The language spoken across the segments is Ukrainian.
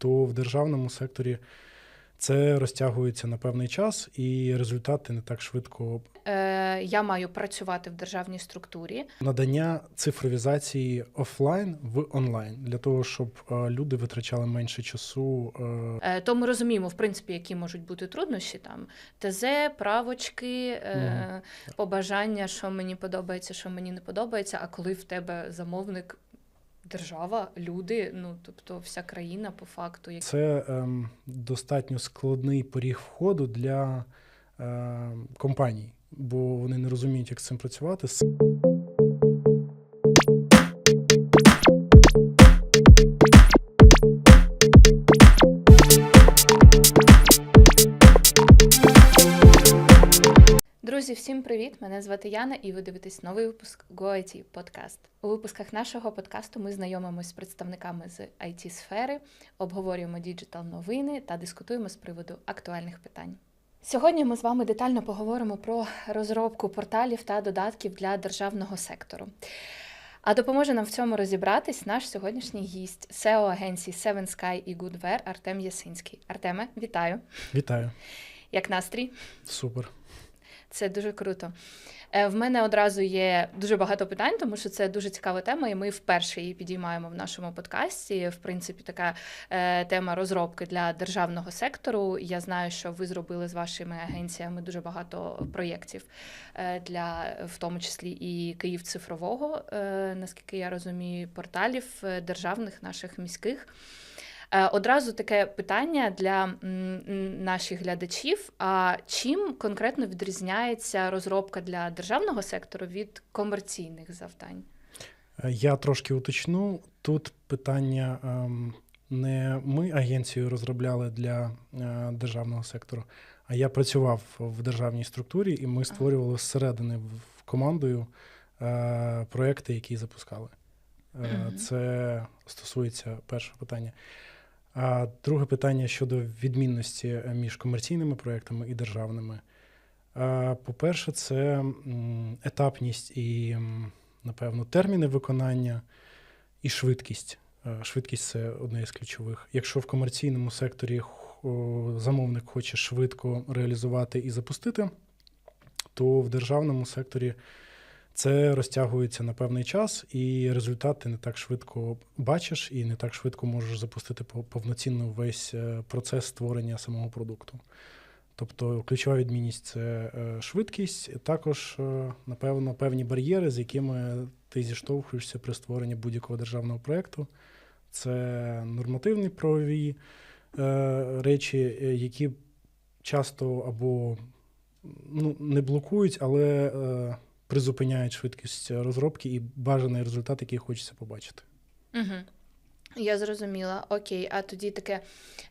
то в державному секторі це розтягується на певний час, і результати не так швидко. Е, я маю працювати в державній структурі. Надання цифровізації офлайн в онлайн для того, щоб е, люди витрачали менше часу. е, Е, то ми розуміємо, в принципі, які можуть бути труднощі там ТЗ, правочки, е, побажання, що мені подобається, що мені не подобається. А коли в тебе замовник. Держава, люди, ну тобто вся країна по факту. як- Це ем, достатньо складний поріг входу для ем, компаній, бо вони не розуміють, як з цим працювати. Друзі, всім привіт! Мене звати Яна, і ви дивитесь новий випуск GoIT подкаст. У випусках нашого подкасту ми знайомимося з представниками з it сфери обговорюємо діджитал новини та дискутуємо з приводу актуальних питань. Сьогодні ми з вами детально поговоримо про розробку порталів та додатків для державного сектору. А допоможе нам в цьому розібратись наш сьогоднішній гість SEO агенції Seven Sky і Goodware Артем Ясинський. Артеме, вітаю! Вітаю, Як настрій? супер. Це дуже круто. Е, В мене одразу є дуже багато питань, тому що це дуже цікава тема, і ми вперше її підіймаємо в нашому подкасті. В принципі, така е, тема розробки для державного сектору. Я знаю, що ви зробили з вашими агенціями дуже багато проєктів е, для, в тому числі і Київ цифрового, наскільки я розумію, порталів державних наших міських. Е, Одразу таке питання для наших глядачів: а чим конкретно відрізняється розробка для державного сектору від комерційних завдань? Е, Я трошки уточну. Тут питання ем, не ми агенцію розробляли для е, державного сектору, а я працював в державній структурі, і ми створювали зсередини командою проекти, які запускали. Це стосується першого питання. А друге питання щодо відмінності е, між комерційними проектами і державними. По-перше, це етапність і, напевно, терміни виконання і швидкість. Е, Швидкість це одне із ключових. Якщо в комерційному секторі замовник хоче швидко реалізувати і запустити, то в державному секторі це розтягується на певний час, і результат ти не так швидко бачиш і не так швидко можеш запустити повноцінно весь е, процес створення самого продукту. Тобто ключова відмінність це е, швидкість, також, е, напевно, певні бар'єри, з якими ти зіштовхуєшся при створенні будь-якого державного проєкту. Це нормативні правові речі, які часто або ну, не блокують, але призупиняють швидкість розробки і бажаний результат, який хочеться побачити. Угу. Я зрозуміла. Окей, а тоді таке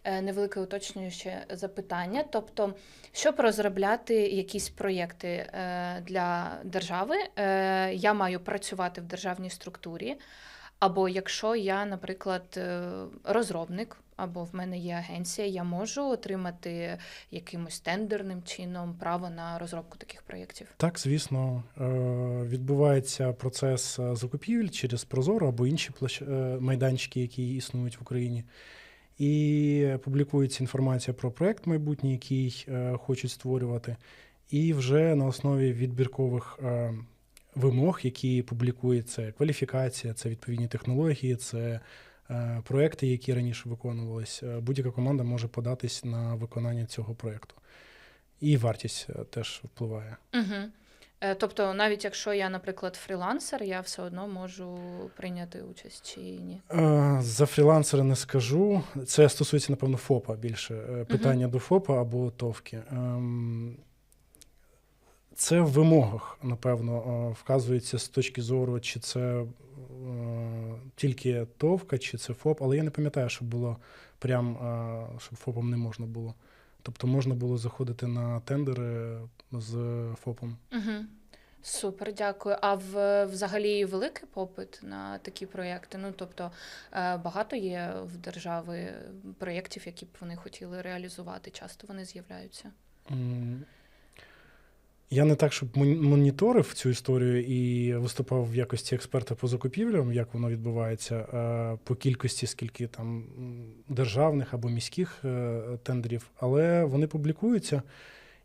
е, невелике уточнююче запитання. Тобто, щоб розробляти якісь проєкти е, для держави, е, я маю працювати в державній структурі. Або якщо я, наприклад, розробник, або в мене є агенція, я можу отримати якимось тендерним чином право на розробку таких проєктів. Так, звісно, е, відбувається процес е, закупівель через Прозоро або інші е, майданчики, які існують в Україні. І публікується інформація про проект майбутній, який хочуть створювати. І вже на основі відбіркових вимог, які публікує кваліфікація, це відповідні технології, це проекти, які раніше виконувались. е, Будь-яка команда може податись на виконання цього проекту. І вартість е, теж впливає. Угу. Тобто, навіть якщо я, наприклад, фрілансер, я все одно можу прийняти участь чи ні. Е, За фрілансера не скажу. Це стосується, напевно, ФОПа більше. Е, Питання до ФОПа або ТОВки. Ем, Це в вимогах, напевно, е, вказується з точки зору, чи це е, тільки ТОВка, чи це ФОП, але я не пам'ятаю, щоб було прям, е, щоб ФОПом не можна було. Тобто можна було заходити на тендери з ФОПом. Угу. Супер, дякую. А в взагалі великий попит на такі проєкти? Ну тобто е, багато є в держави проєктів, які б вони хотіли реалізувати. Часто вони з'являються. Я не так, щоб мон- моніторив цю історію і виступав в якості експерта по закупівлям, як воно відбувається, по кількості, скільки там державних або міських е, тендерів, але вони публікуються.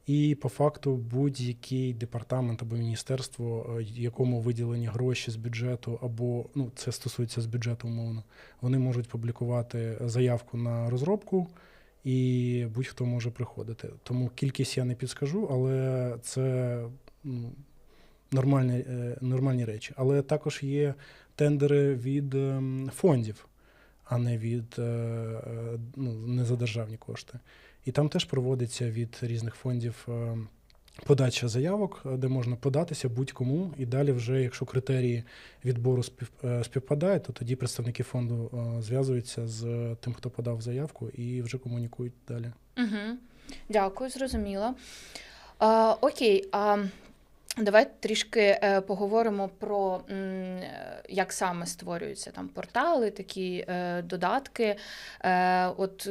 І по факту будь-який департамент або міністерство, е, якому виділені гроші з бюджету, або ну це стосується з бюджету умовно, вони можуть публікувати заявку на розробку, і будь-хто може приходити. Тому кількість я не підскажу, але це ну, нормальні, е, нормальні речі. Але також є тендери від ем, фондів, а не від е, е, ну, не за державні кошти. І там теж проводиться від різних фондів е, подача заявок, е, де можна податися будь-кому. І далі, вже, якщо критерії відбору е, співпадають, то тоді представники фонду е, зв'язуються з тим, хто подав заявку, і вже комунікують далі. Угу. Дякую, зрозуміло. А, окей, а давай трішки поговоримо про як саме створюються там портали, такі додатки. От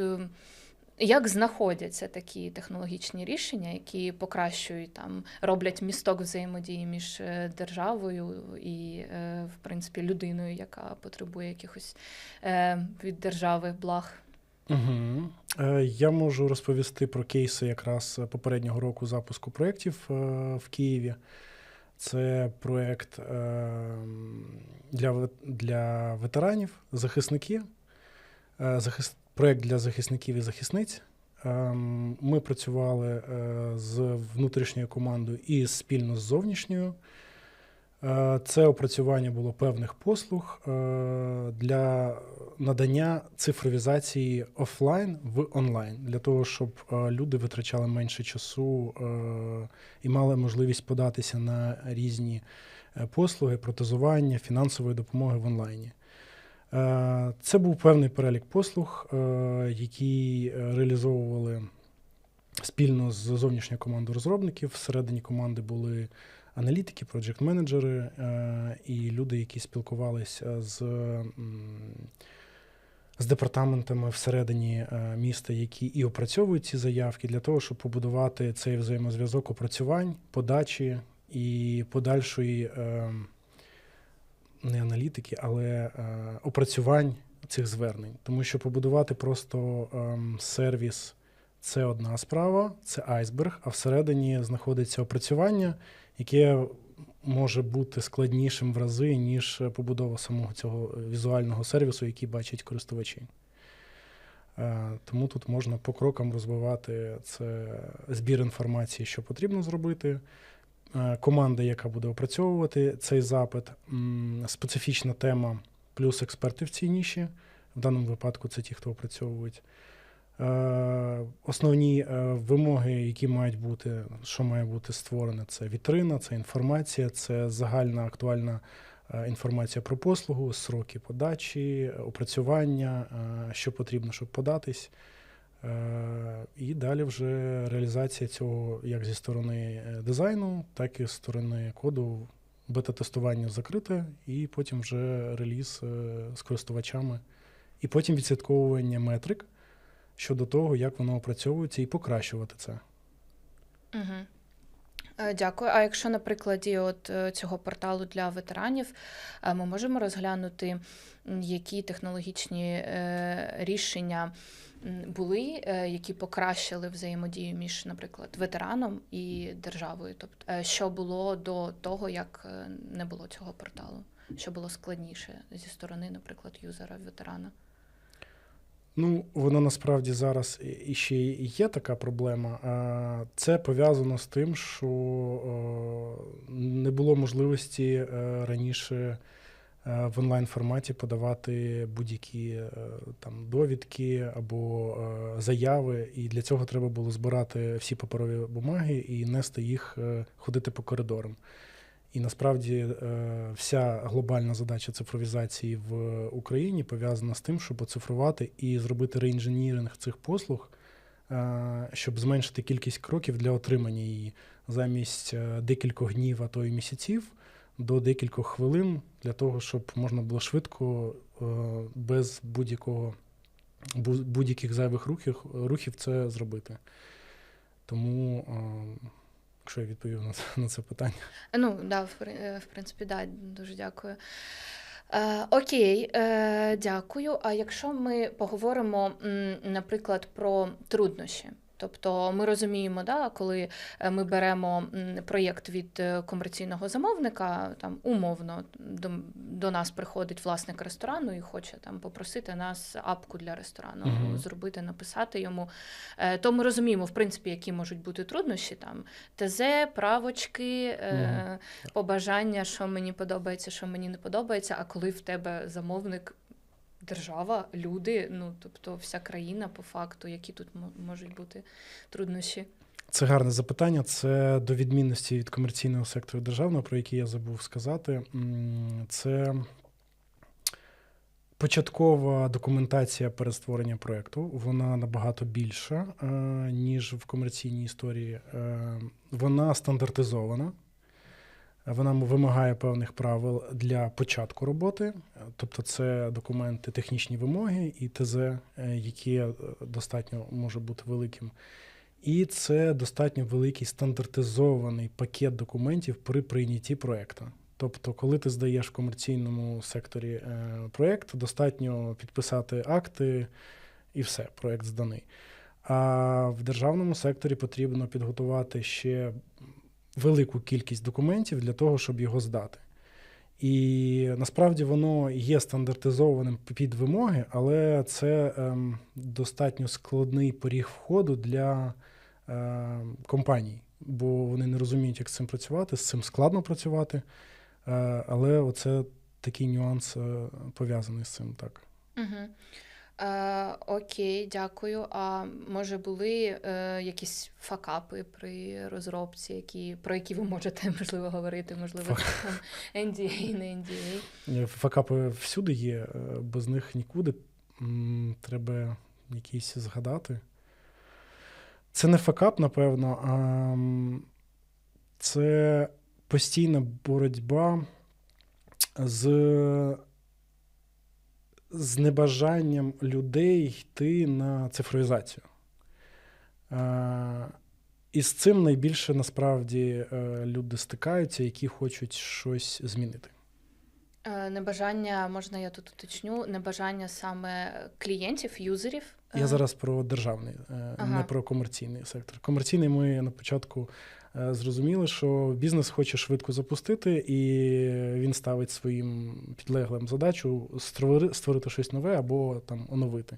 як знаходяться такі технологічні рішення, які покращують там, роблять місток взаємодії між е, державою і, е, в принципі, людиною, яка потребує якихось е, від держави благ. Угу. Я можу розповісти про кейси якраз попереднього року запуску проєктів в Києві. Це проєкт для, для ветеранів, захисники, захис, проєкт для захисників і захисниць. Ем, Ми працювали е, з внутрішньою командою і спільно з зовнішньою. Е, Це опрацювання було певних послуг е, для надання цифровізації офлайн в онлайн, для того, щоб люди витрачали менше часу і мали можливість податися на різні послуги, протезування, фінансової допомоги в онлайні. Е, Це був певний перелік послуг, е, які е, реалізовували спільно з зовнішньою командою розробників. Всередині команди були аналітики, проджект-менеджери і люди, які спілкувалися з, з департаментами всередині міста, які і опрацьовують ці заявки, для того, щоб побудувати цей взаємозв'язок опрацювань, подачі і подальшої е, не аналітики, але е, опрацювань цих звернень. Тому що побудувати просто ем, сервіс це одна справа, це айсберг, а всередині знаходиться опрацювання, яке може бути складнішим в рази, ніж побудова самого цього візуального сервісу, який бачать користувачі. Е, Тому тут можна по крокам розвивати це збір інформації, що потрібно зробити. Е, Команда, яка буде опрацьовувати цей запит, специфічна тема, плюс експерти в цій ніші. В даному випадку це ті, хто опрацьовують. Е, Основні е, вимоги, які мають бути, що має бути створене, це вітрина, це інформація, це загальна актуальна інформація про послугу, сроки подачі, опрацювання, що потрібно, щоб податись. Е, І далі вже реалізація цього як зі сторони е, дизайну, так і з сторони коду. Бета-тестування закрите, і потім вже реліз е, з користувачами. І потім відслідковування метрик щодо того, як воно опрацьовується, і покращувати це. Угу. Дякую. А якщо на прикладі от цього порталу для ветеранів ми можемо розглянути, які технологічні рішення були, е, які покращили взаємодію між, наприклад, ветераном і державою? Тобто, е, що було до того, як е, не було цього порталу? Що було складніше зі сторони, наприклад, юзера ветерана? Ну, воно насправді зараз і- і ще й є така проблема. Це пов'язано з тим, що не було можливості раніше в онлайн форматі подавати будь-які е, там довідки або е, заяви, і для цього треба було збирати всі паперові бумаги і нести їх, е, ходити по коридорам. І насправді е, вся глобальна задача цифровізації в Україні пов'язана з тим, щоб оцифрувати і зробити реінженіринг цих послуг, е, щоб зменшити кількість кроків для отримання її замість е, декількох днів, а то й місяців, до декількох хвилин для того, щоб можна було швидко, е, без будь-якого бу- будь-яких зайвих рухів, рухів це зробити. Тому е, якщо я відповів на це, на це питання. Ну, да, в, е, в принципі, да, дуже дякую. Е, окей, е, дякую. А якщо ми поговоримо, наприклад, про труднощі. Тобто ми розуміємо, да, коли е, ми беремо проєкт від е, комерційного замовника, там умовно до, до нас приходить власник ресторану і хоче там попросити нас апку для ресторану Мгм. зробити, написати йому. Е, То ми розуміємо, в принципі, які можуть бути труднощі там ТЗ, правочки, е, Мгм. побажання, що мені подобається, що мені не подобається. А коли в тебе замовник, держава, люди, ну тобто вся країна по факту, які тут можуть бути труднощі? Це гарне запитання. Це до відмінності від комерційного сектору державного, про який я забув сказати. Це початкова документація перед створенням проєкту. Вона набагато більша, е, ніж в комерційній історії. Е, Вона стандартизована. Вона вимагає певних правил для початку роботи, тобто це документи, технічні вимоги і ТЗ, е, які е, достатньо може бути великим. І це достатньо великий стандартизований пакет документів при прийнятті проєкту. Тобто, коли ти здаєш в комерційному секторі е, проєкт, достатньо підписати акти і все, проєкт зданий. А в державному секторі потрібно підготувати ще велику кількість документів для того, щоб його здати. І насправді воно є стандартизованим під вимоги, але це ем, достатньо складний поріг входу для е, компаній, бо вони не розуміють, як з цим працювати, з цим складно працювати. Е, але оце такий нюанс е, пов'язаний з цим. Так. Угу. Е, окей, дякую. А може були е, якісь факапи при розробці, які, про які ви можете можливо говорити, можливо, там NDA, не NDA? Факапи всюди є, е, без них нікуди. Треба якісь згадати. Це не факап, напевно, а це постійна боротьба з, з небажанням людей йти на цифровізацію. Е, І з цим найбільше насправді е, люди стикаються, які хочуть щось змінити. Е, Небажання, можна я тут уточню, небажання саме клієнтів, юзерів. Я зараз про державний, Ага. не про комерційний сектор. Комерційний ми на початку зрозуміли, що бізнес хоче швидко запустити, і він ставить своїм підлеглим задачу створити, щось нове або там оновити.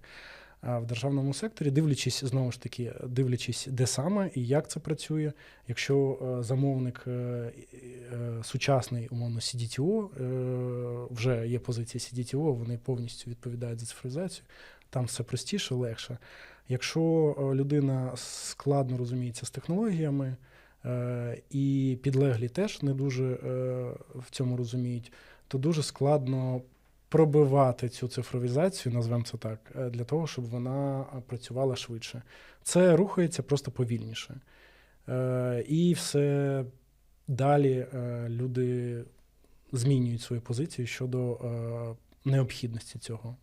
А в державному секторі, дивлячись знову ж таки, дивлячись, де саме і як це працює. Якщо е, замовник е, е, сучасний, умовно, CDTO, е, вже є позиція CDTO, вони повністю відповідають за цифровізацію, там все простіше, легше. Якщо е, людина складно розуміється з технологіями, е, і підлеглі теж не дуже е, в цьому розуміють, то дуже складно пробивати цю цифровізацію, назвемо це так, е, для того, щоб вона працювала швидше. Це рухається просто повільніше. Е, І все далі е, люди змінюють свою позицію щодо е, необхідності цього.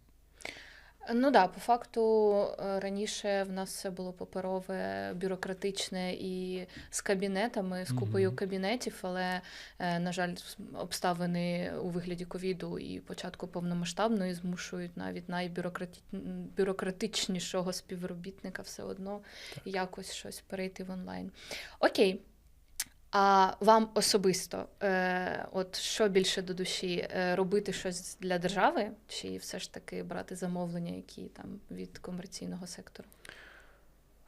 Ну да, по факту е, раніше в нас все було паперове, бюрократичне і з кабінетами, з купою Мгм. кабінетів, але, е, на жаль, обставини у вигляді ковіду і початку повномасштабної змушують навіть найбюрократичнішого співробітника все одно якось щось перейти в онлайн. Окей. А вам особисто, е, от що більше до душі, е, робити щось для держави, чи все ж таки брати замовлення, які там від комерційного сектору?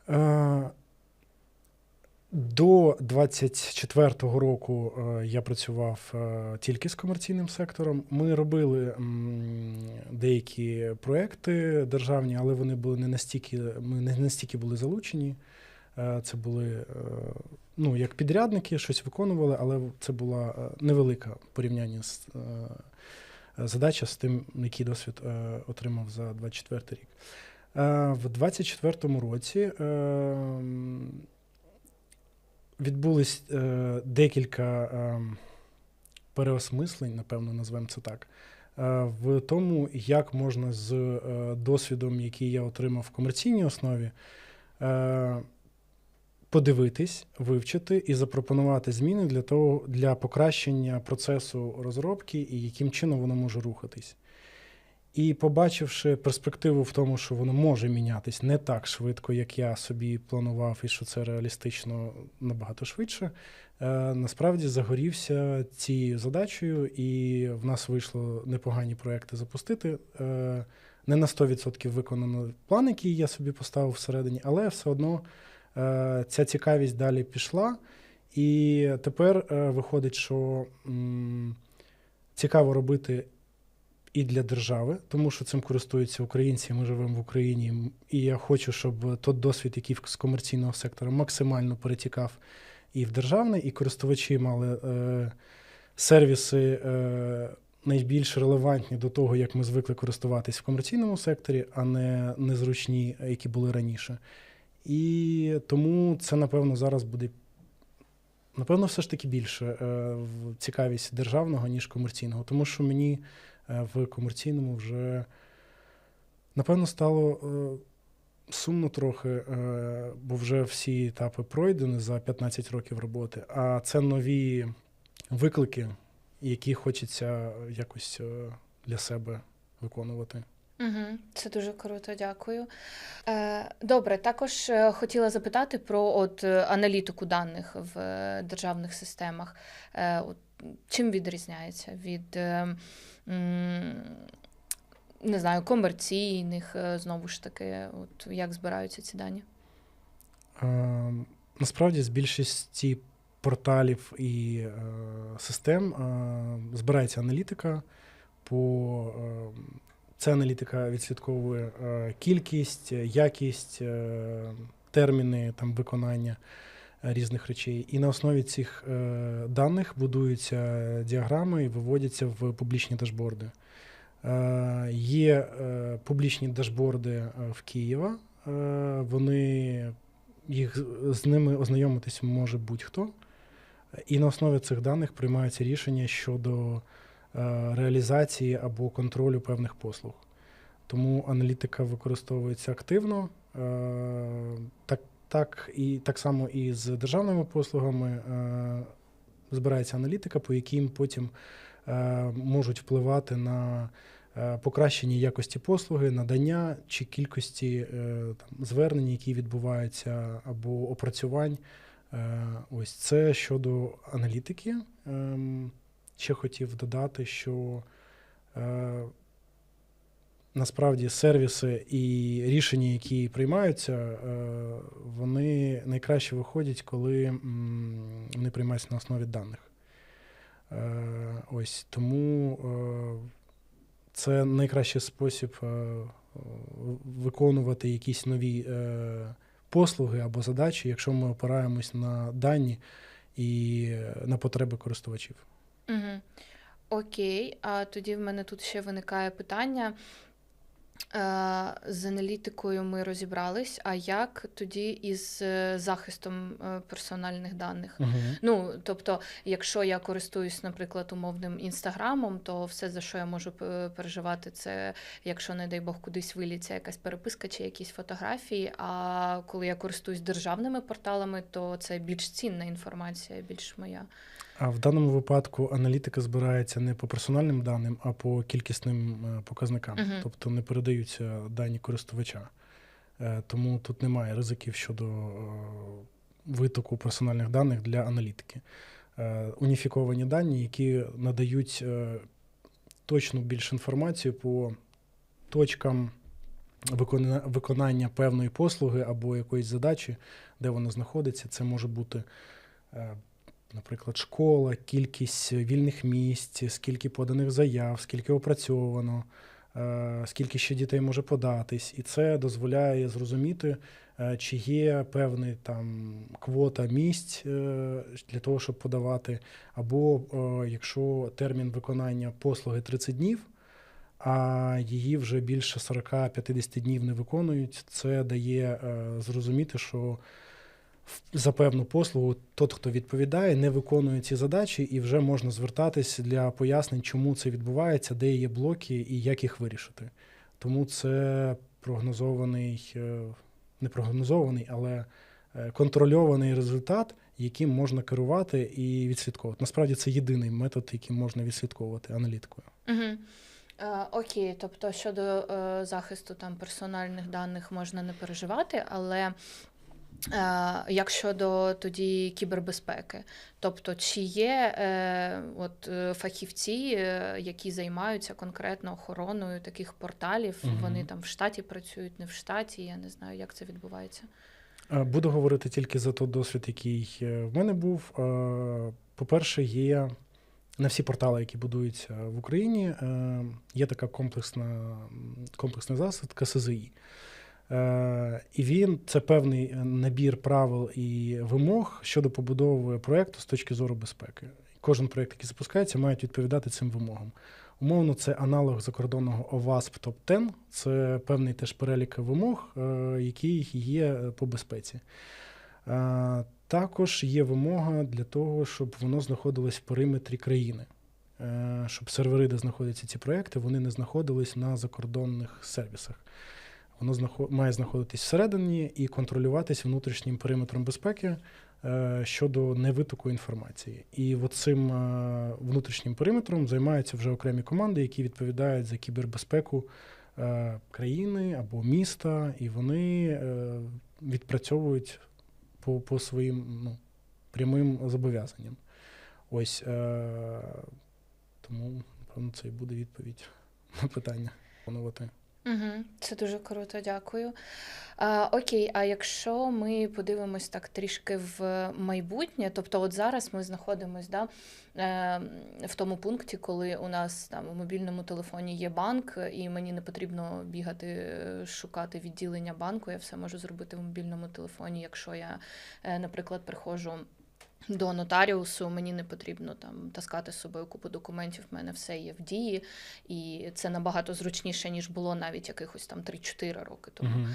Е, До 24-го року е, я працював е, тільки з комерційним сектором. Ми робили деякі проекти державні, але вони були не настільки, ми не настільки були залучені. Е, Це були е, ну, як підрядники, щось виконували, але це була е, невелика в порівнянні з задача з тим, який досвід отримав за 24 рік. В 24-му році відбулись декілька переосмислень, напевно, назвемо це так, в тому, як можна з досвідом, який я отримав в комерційній основі, подивитись, вивчити і запропонувати зміни для того для покращення процесу розробки і яким чином воно може рухатись. І побачивши перспективу в тому, що воно може мінятись не так швидко, як я собі планував, і що це реалістично набагато швидше, е, насправді загорівся цією задачею, і в нас вийшло непогані проекти запустити. Е, Не на 100% виконано план, який я собі поставив всередині, але все одно ця цікавість далі пішла. І тепер е, виходить, що цікаво робити і для держави, тому що цим користуються українці. Ми живемо в Україні, і я хочу, щоб той досвід, який з комерційного сектора максимально перетікав і в державний, і користувачі мали е, сервіси е, найбільш релевантні до того, як ми звикли користуватись в комерційному секторі, а не незручні, які були раніше. І тому це, напевно, зараз буде. Напевно, все ж таки більше е, цікавість державного, ніж комерційного. Тому що мені е, в комерційному вже, напевно, стало е, сумно трохи, бо вже всі етапи пройдені за 15 років роботи. А це нові виклики, які хочеться якось для себе виконувати. Угу, це дуже круто, дякую. Е, добре, також е, хотіла запитати про от е, аналітику даних в е, державних системах. Е, от, чим відрізняється від е, не знаю, комерційних, знову ж таки, от як збираються ці дані? Е, Насправді, з більшості порталів і е, систем е, збирається аналітика. По, е, ця аналітика відслідковує е, кількість, е, якість, е, терміни там, виконання різних речей. І на основі цих даних будуються діаграми і виводяться в публічні дашборди. Є публічні дашборди в Києва. Е, Вони їх з- ними ознайомитись може будь-хто. І на основі цих даних приймаються рішення щодо реалізації або контролю певних послуг. Тому аналітика використовується активно. Е, Так, так, і, так само і з державними послугами е, збирається аналітика, по яким потім е, можуть впливати на е, покращення якості послуги, надання чи кількості е, там, звернень, які відбуваються, або опрацювань. Е, Ось це щодо аналітики. Ще хотів додати, що е, насправді сервіси і рішення, які приймаються, е, вони найкраще виходять, коли м, вони приймаються на основі даних. Е, Ось тому е, це найкращий спосіб е, виконувати якісь нові е, послуги або задачі, якщо ми опираємось на дані і е, на потреби користувачів. Угу. Окей, а тоді в мене тут ще виникає питання. Е, З аналітикою ми розібрались, а як тоді із е, захистом е, персональних даних? Угу. Ну, тобто, якщо я користуюсь, наприклад, умовним інстаграмом, то все, за що я можу переживати, це якщо, не дай Бог, кудись виліться якась переписка чи якісь фотографії. А коли я користуюсь державними порталами, то це більш цінна інформація, більш моя. А в даному випадку аналітика збирається не по персональним даним, а по кількісним е, показникам, Мгм. тобто не передаються дані користувача. Е, Тому тут немає ризиків щодо е, витоку персональних даних для аналітики. Уніфіковані дані, які надають точну більш інформацію по точкам виконання певної послуги або якоїсь задачі, де вона знаходиться. Це може бути. Наприклад, школа, кількість вільних місць, скільки поданих заяв, скільки опрацьовано, е, скільки ще дітей може податись, і це дозволяє зрозуміти, е, чи є певний там квота місць е, для того, щоб подавати, або якщо термін виконання послуги 30 днів, а її вже більше 40-50 днів не виконують, це дає е, зрозуміти, що за певну послугу тот, хто відповідає, не виконує ці задачі, і вже можна звертатись для пояснень, чому це відбувається, де є блоки і як їх вирішити. Тому це прогнозований, е, не прогнозований, але е, контрольований результат, яким можна керувати і відслідковувати. Насправді це єдиний метод, яким можна відслідковувати аналітикою. Угу. Окей, тобто щодо е, захисту там персональних даних можна не переживати, але як щодо тоді кібербезпеки, тобто чи є е, от, е, фахівці, е, які займаються конкретно охороною таких порталів, Мгм. вони там в штаті працюють, не в штаті, я не знаю, як це відбувається. Е, Буду говорити тільки за той досвід, який е, в мене був. Е, По-перше, є на всі портали, які будуються в Україні, е, є така комплексна, засіб КСЗІ. Е, І він це певний е, набір правил і вимог щодо побудови проєкту з точки зору безпеки. Кожен проєкт, який запускається, має відповідати цим вимогам. Умовно, це аналог закордонного OWASP Top 10. Це певний теж перелік вимог, е, які є по безпеці. Е, Також є вимога для того, щоб воно знаходилось в периметрі країни, Е, щоб сервери, де знаходяться ці проекти, вони не знаходились на закордонних сервісах. Воно знахо- має знаходитись всередині і контролюватись внутрішнім периметром безпеки е, щодо невитоку інформації. І от цим е, внутрішнім периметром займаються вже окремі команди, які відповідають за кібербезпеку е, країни або міста, і вони відпрацьовують по, по своїм ну, прямим зобов'язанням. Ось тому, напевно, це і буде відповідь на питання. Планувати. Угу, це дуже круто, дякую. А, окей, а якщо ми подивимось так трішки в майбутнє, тобто от зараз ми знаходимося да, е, в тому пункті, коли у нас там у мобільному телефоні є банк, і мені не потрібно бігати, е, шукати відділення банку, я все можу зробити в мобільному телефоні, якщо я, е, наприклад, приходжу. До нотаріусу мені не потрібно там таскати з собою купу документів. в мене все є в дії, і це набагато зручніше, ніж було навіть якихось там 3-4 роки тому. Угу.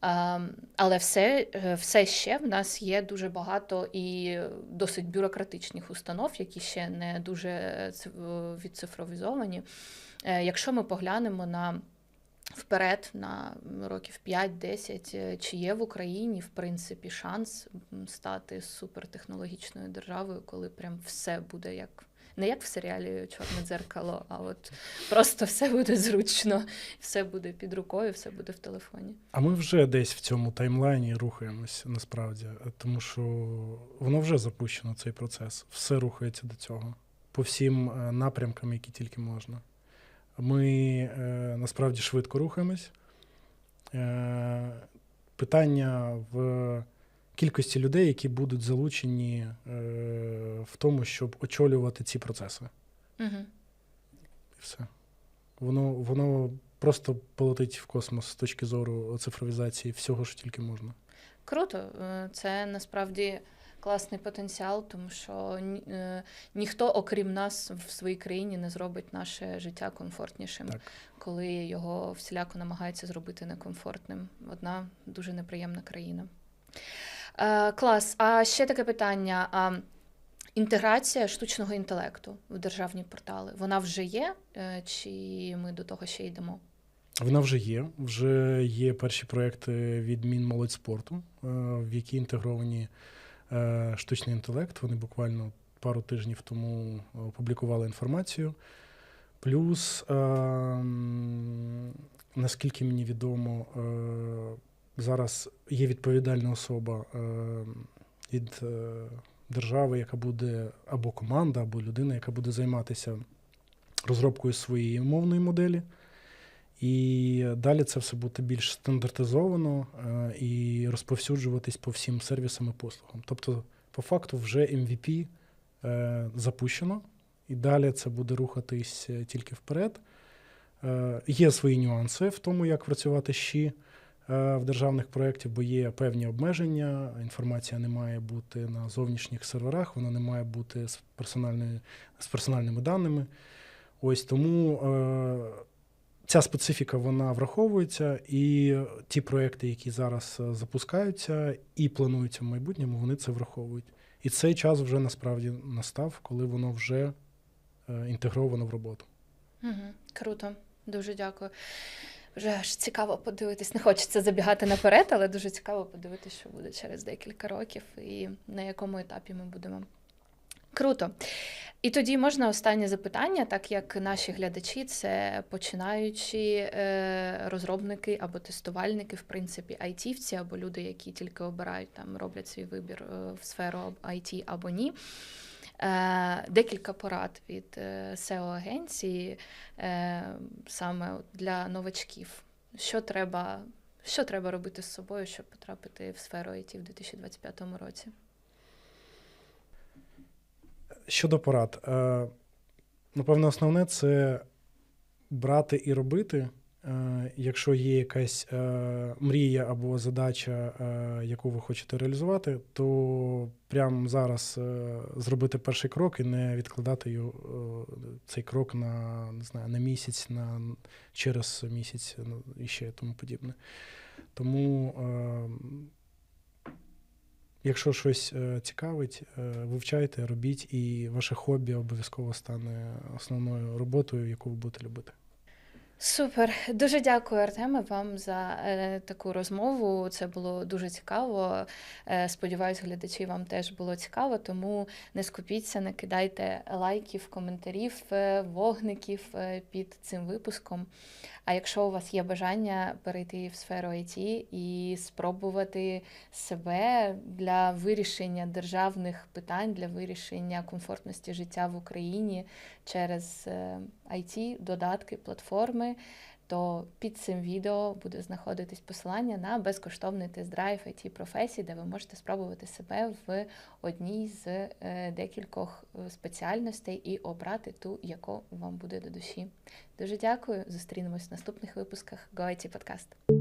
А, але все, е, все ще в нас є дуже багато і досить бюрократичних установ, які ще не дуже е, відцифровізовані. Е, Якщо ми поглянемо на вперед на років 5-10, е, чи є в Україні в принципі шанс стати супертехнологічною державою, коли прям все буде як. Не як в серіалі Чорне дзеркало, а от просто все буде зручно, все буде під рукою, все буде в телефоні. А ми вже десь в цьому таймлайні рухаємось насправді, тому що воно вже запущено цей процес. Все рухається до цього по всім е, напрямкам, які тільки можна. Ми е, насправді швидко рухаємось. Е, питання в кількості людей, які будуть залучені е, в тому, щоб очолювати ці процеси. Угу. І все. Воно, воно просто полетить в космос з точки зору цифровізації всього, що тільки можна. Круто, це насправді класний потенціал, тому що е, ніхто, окрім нас, в своїй країні не зробить наше життя комфортнішим, Так. коли його всіляко намагаються зробити некомфортним. Одна дуже неприємна країна. Е, клас. А ще таке питання. А, інтеграція штучного інтелекту в державні портали, вона вже є, е, чи ми до того ще йдемо? Вона вже є. Вже є перші проекти від Мінмолодьспорту, е, в які інтегровані штучний інтелект. Вони буквально пару тижнів тому опублікували інформацію. Плюс, е, наскільки мені відомо, е, зараз є відповідальна особа е, від е, держави, яка буде або команда, або людина, яка буде займатися розробкою своєї мовної моделі. І далі це все буде більш стандартизовано е, і розповсюджуватись по всім сервісам і послугам. Тобто, по факту, вже MVP е, запущено, і далі це буде рухатись е, тільки вперед. Є свої нюанси в тому, як працювати ЩІ в державних проєктах, бо є певні обмеження. Інформація не має бути на зовнішніх серверах, вона не має бути з, з персональними даними. Ось тому. Ця специфіка вона враховується, і ті проекти, які зараз е, запускаються і плануються в майбутньому, вони це враховують. І цей час вже насправді настав, коли воно вже е, інтегровано в роботу. Угу, круто, дуже дякую. Вже аж цікаво подивитись. Не хочеться забігати наперед, але дуже цікаво подивитись, що буде через декілька років і на якому етапі ми будемо. Круто. І тоді можна останнє запитання, так як наші глядачі це починаючі е, розробники або тестувальники, в принципі, айтівці, або люди, які тільки обирають там, роблять свій вибір е, в сферу IT або ні. Е, Декілька порад від SEO-агенції саме для новачків. Що треба, що треба робити з собою, щоб потрапити в сферу IT в 2025 році? Щодо порад, е, напевно, основне це брати і робити. Е, Якщо є якась е, мрія або задача, яку ви хочете реалізувати, то прямо зараз зробити перший крок і не відкладати цей крок на, не знаю, на місяць, на, через місяць ну, і ще тому подібне. Тому Якщо щось е, цікавить, е, вивчайте, робіть, і ваше хобі обов'язково стане основною роботою, яку ви будете любити. Супер, дуже дякую, Артеме, вам за е, таку розмову. Це було дуже цікаво. Е, сподіваюсь, глядачі вам теж було цікаво. Тому не скупіться, не кидайте лайків, коментарів, е, вогників е, під цим випуском. А якщо у вас є бажання перейти в сферу IT і спробувати себе для вирішення державних питань, для вирішення комфортності життя в Україні через е, IT, додатки, платформи, то під цим відео буде знаходитись посилання на безкоштовний тест-драйв it професій, де ви можете спробувати себе в одній з е, декількох е, спеціальностей і обрати ту, яку вам буде до душі. Дуже дякую. Зустрінемось в наступних випусках GoIT Podcast.